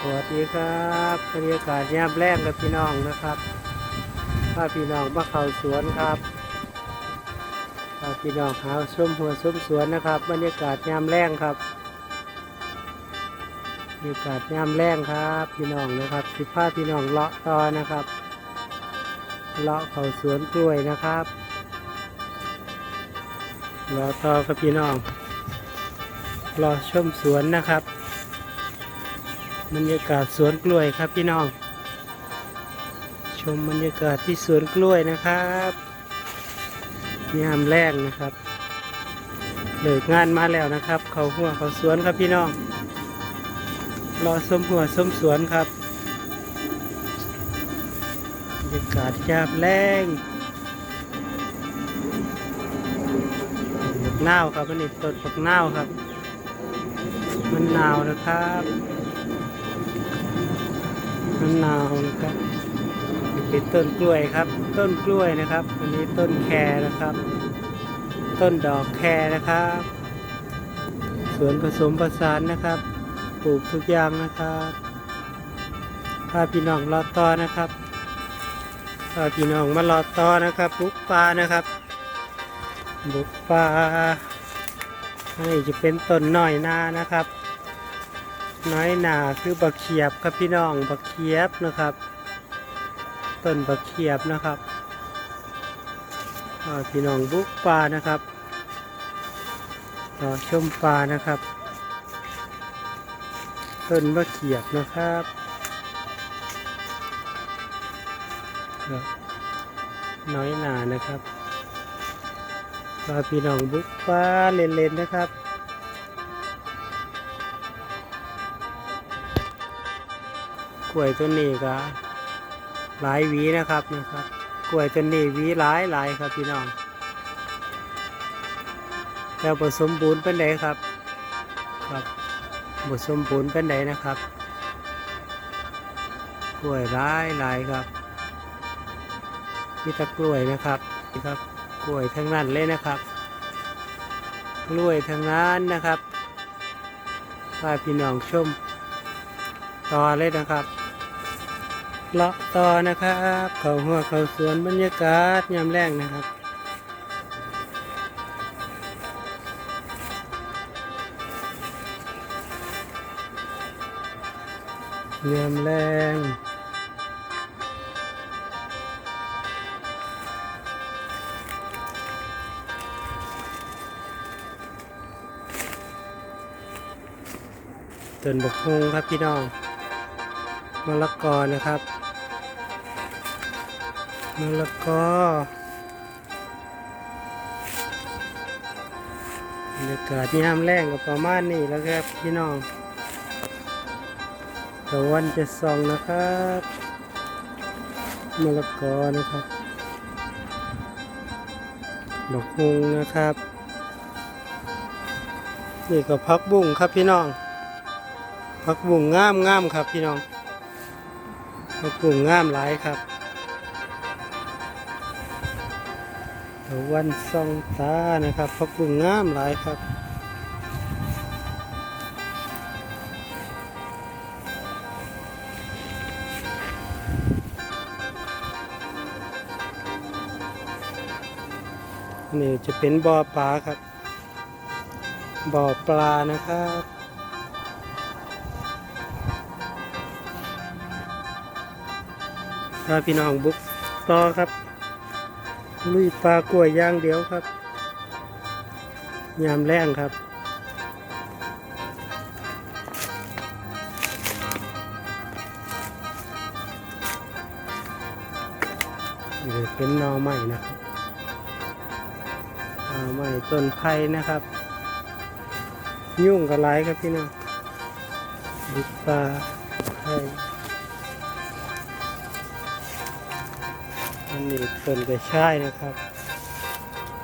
สวัสดีครับบรรยากาศยามแรงกับพี่น้องนะครับพาพี่น้องมาเข้าสวนครับพาพี่น้องหาชมหัวชมสวนนะครับ บรรยากาศยามแรงครับบรรยากาศยามแรงครับ พี่น้องนะครับสิพาพี่น้องเลาะต่อนะครับ เลาะเข้าสวนกล้วยนะครับเลาะต่อกับพี่น้องรอชมสวนนะครับ บรรยากาศสวนกล้วยครับพี่น้อง ชมบรรยากาศที่สวนกล้วยนะครับยามแรงนะครับเลิกงานมาแล้วนะครับ เขาหัวเขาสวนครับพี่น้องรอสมหัวสมสวนครับบรรยากาศยามแรงปักนาวครับอันนี้ต้นปักนาวครับ มันหนาวนะครับ มันาวนะครับเป็นต้นกล้วยครับ ต้นกล้วยนะครับ อันนี้ต้นแครนะครับ ต้นดอกแครนะครับ สวนผสมผสานนะครับ ปลูกทุกอย่างนะครับพาพี่น้องรอต่อนะครับพาพี่น้องมารอต่อนะครับบุกปลานะครับ บุกปลาให้จะเป็นต้นหน่อยนานะครับ น้อยหนาคือบักเขียบครับพี่น้องบักเขียบนะครับ ต้นบักเขียบนะครับพี่น้องบุกปลานะครับรอชมปลานะครับ ต้นบักเขียบนะครับครับน้อยหนานะครับพาพี่น้องบุกปลาเล่นๆนะครับ ล้วยต้นนี้ก็หลายหวีนะครับนะครับ กล้วยต้นนี้หวีหลายหลายครับพี่น้องแล้วผสมบูรณ์เป็นไดครับครับผสมบูรณ์เป็นไดนะครับ กล้วยหลายหลายครับมีตะกล้วยนะครับนี่ครับกล้วยทั้งนั้นเลยนะครับ กล้วยทั้งนั้นนะครับพาพี่น้องชมต่อเลยนะครับ เลาะต่อนะครับ เขาหัวเขาสวนบรรยากาศยามแรงนะครับยามแรงต้นบกฮงครับพี่น้องมะละกอนะครับ มะละกอบรรยากาศยามแรงก็ประมาณนี้แล้วครับพี่น้องตะวันจะส่องนะครับมะละกอนะครับดอกฮุงนะครับ นี่ก็พักบุ้งครับพี่น้องพักบุ้งงามงามครับพี่น้องพักบุ้งงามหลายครับ ตะวันส่องตานะครับพักบุ้งงามหลายครับนี่จะเป็นบ่อปลาครับ บ่อปลานะครับพาพี่น้องบุกต่อครับ ลุยปลากล้วยย่างเดียวครับ ยามแรงครับนี่เป็นนอใหม่นะครับนอใหม่ต้นไผ่นะครับ ยุ่งกับไรครับพี่น้องบุกปลาไผ่ อันนี้ต้นกระชายนะครับ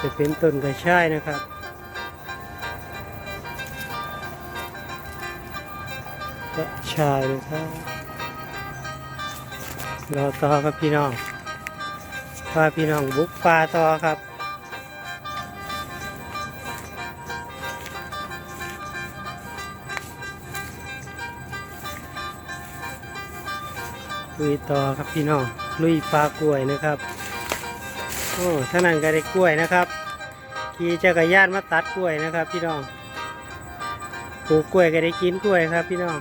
จะเป็นต้นกระชายนะครับกระชายนะครับรอต่อครับพี่น้องพาพี่น้องบุกป่าต่อครับนลุยต่อครับพี่น้อง ลุยปลากล้วยนะครับโอ้ท่านั้นก็ได้กล้วยนะครับขี่จักรยานมาตัดกล้วยนะครับพี่น้องปลูกกล้วยก็ได้กินกล้วยครับพี่น้อง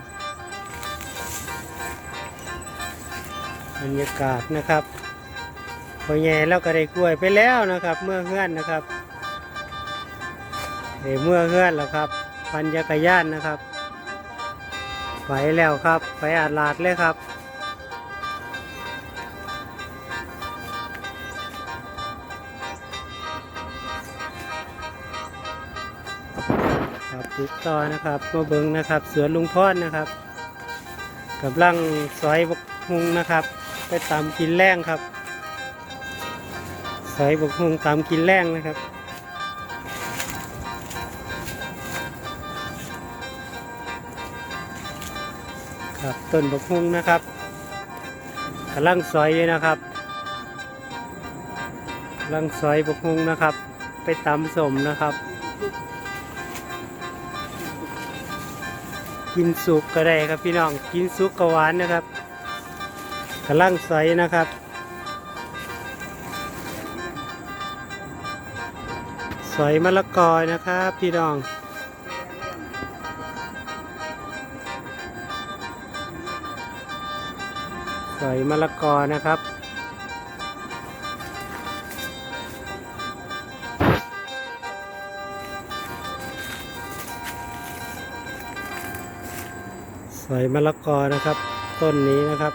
บรรยากาศนะครับพอแย่แล้วก็ได้กล้วยไปแล้วนะครับ เมื่อเฮือนนะครับเอ้เมื่อเฮือนแล้วครับ ปันจักรยานนะครับ ไปแล้วครับ ไปอาดลาดเลยครับ ติดต่อนะครับมาเบิงนะครับ สวนลุงพอดนะครับกับลังซอยบกฮุงนะครับ ไปตามกินแรงครับซอยบกฮุงตามกินแรงนะครับครับต้นบกฮุงนะครับกำลังซอยอยนะครับกำลังซอยบกฮุงนะครับ ไปตำสมนะครับ กินสุกก็ได้ครับพี่น้องกินสุกก็หวานนะครับกระลังใสนะครับ ใสมะละกอนะครับพี่น้องใสมะละกอนะครับ สอยมะละกอนะครับ ต้นนี้นะครับ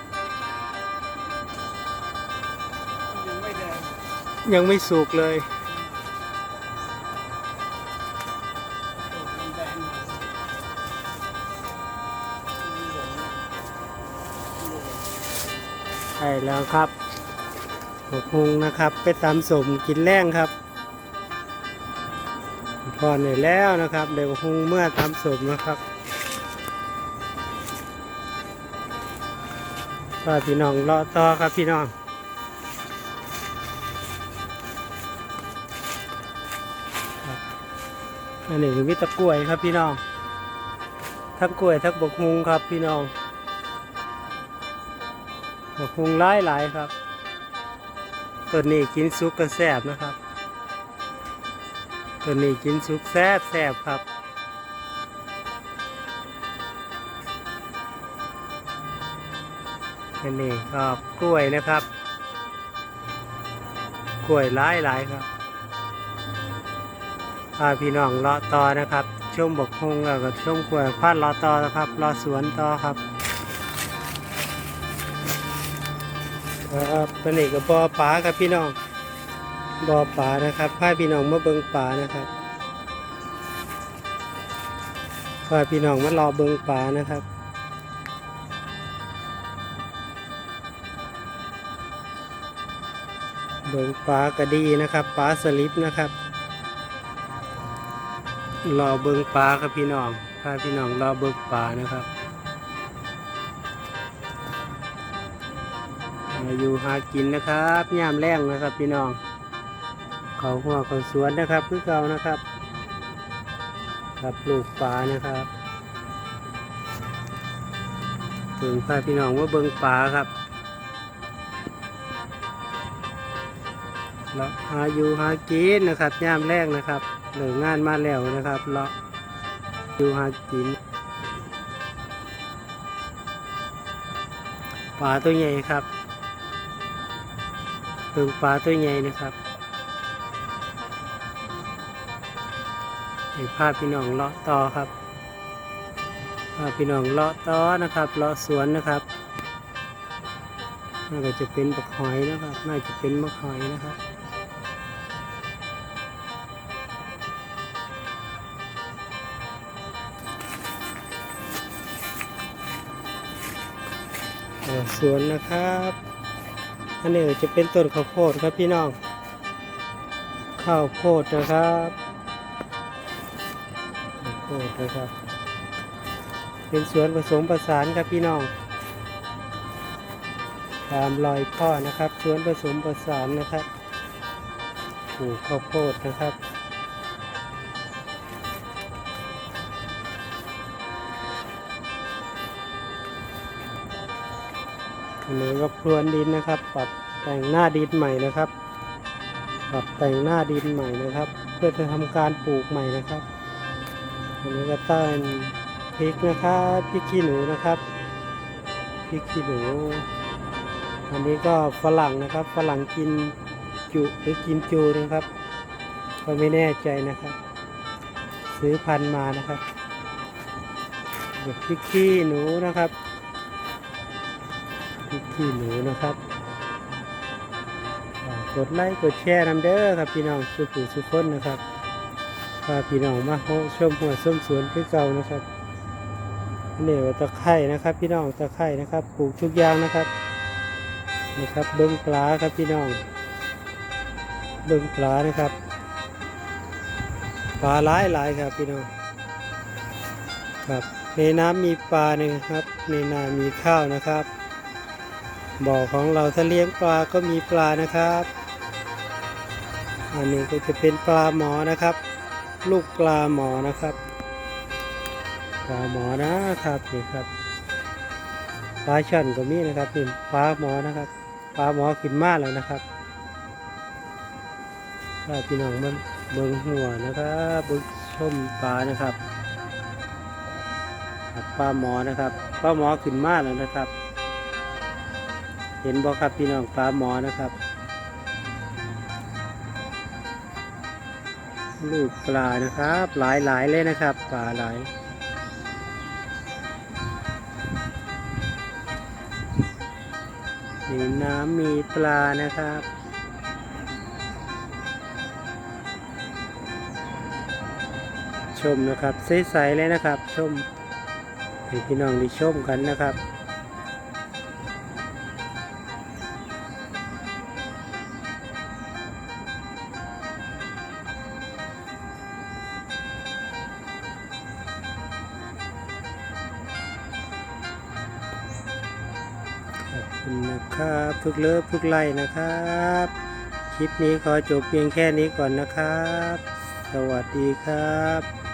ยังไม่สุกเลยใช่แล้วครับหกพุงนะครับ ไปตำสมกินแรงครับพอเหนื่อยแล้วนะครับเดี๋ยวพุงเมื่อตำสมนะครับ ก็พี่น้องรอต่อครับพี่น้องอันนี้คือวิตะกล้วยครับพี่น้อง ทั้งกล้วยทั้งบกฮุงครับพี่น้องบกฮุงหลายหลายๆครับตัวนี้กินซุกก็แซ่บนะครับตัวนี้กินซุกแซ่บแซ่บครับ อันนี้ก็กล้วยนะครับ กล้วยหลายหลายๆครับพาพี่น้องเลาะต่อนะครับช่วงบกฮงแล้วก็ช่วงกล้วยพาดเลาะต่อนะครับเลาะสวนต่อครับครับตัวนี้ก็บ่อปลาครับพี่น้องบ่อปลานะครับพาพี่น้องมาเบิ่งปลานะครับพาพี่น้องมารอเบิ่งปลานะครับ เบิ่งปลากระดีนะครับปลาสลิปนะครับรอเบิ่งปลาครับพี่น้องพาพี่น้องรอเบิ่งปลานะครับมาอยู่หากินนะครับยามแรงนะครับพี่น้อง เขาหัวเขาสวนนะครับคือเก่านะครับกับปลูกป่านะครับเบิ่งพาพี่น้องว่าเบิ่งป่าครับ แล้วหาอยู่หากินนะครับยามแรกนะครับเหลืองานมาแล้วนะครับเลาะอยู่หากินป่าตัวใหญ่ครับเปิงปลาตัวใหญ่นะครับให้พาพี่น้องเลาะต่อครับพาพี่น้องเลาะต่อนะครับเลาะสวนนะครับน่าจะเป็นบักหอยนะครับ น่าจะเป็นบักหอยนะครับ สวนนะครับ อันนี้จะเป็นต้นข้าวโพดครับพี่น้อง ข้าวโพดนะครับข้าวโพดนะครับ เป็นสวนผสมผสานครับพี่น้อง ตามรอยพ่อนะครับ สวนผสมผสานนะครับปลูกข้าวโพดนะครับ อันนี้ก็พรวนดินนะครับ ปรับแต่งหน้าดินใหม่นะครับ ปรับแต่งหน้าดินใหม่นะครับ เพื่อจะทำการปลูกใหม่นะครับ อันนี้ก็ต้นพริกนะครับพริกขี้หนูนะครับพริกขี้หนู อันนี้ก็ฝรั่งนะครับ ฝรั่งกินจุหรือกินจูนะครับ ก็ไม่แน่ใจนะครับ ซื้อพันธุ์มานะครับพริกขี้หนูนะครับ ขี้หนูนะครับกดไลค์กดแชร์นำเด้อครับพี่น้องสุขุสุขคนนะครับพาพี่น้องมาชมหัวส้มสวนคือเก่านะครับอันนี้ว่าตะไคร่นะครับ พี่น้องตะไคร่นะครับปลูกทุกอย่างนะครับนี่ครับเบิ้งปลาครับพี่น้อง เบิ้งปลานะครับปลาหลายหลายครับพี่น้องครับในน้ำมีปลาหนึ่งครับ ในนามีข้าวนะครับ บ่อของเราถ้าเลี้ยงปลาก็มีปลานะครับ อันนี้ก็จะเป็นปลาหมอนะครับ ลูกปลาหมอนะครับ ปลาหมอนะครับนี่ครับปลาช่อนก็มีนะครับนี่ปลาหมอนะครับปลาหมอขึ้นมากแล้วนะครับถ้าพี่น้องมันเบิ่งหัวนะครับเบิ่งชมปลานะครับปลาหมอนะครับปลาหมอขึ้นมากแล้วนะครับ เห็นบ่ครับพี่น้องปลาหมอนะครับ ลูกปลานะครับ หลายหลายเลยนะครับปลาหลายในน้ำมีปลานะครับชมนะครับใสๆเลยนะครับ ชมให้พี่น้องได้ชมกันนะครับ คุณนะครับทุกเลิฟทุกไล่นะครับ คลิปนี้ขอจบเพียงแค่นี้ก่อนนะครับ สวัสดีครับ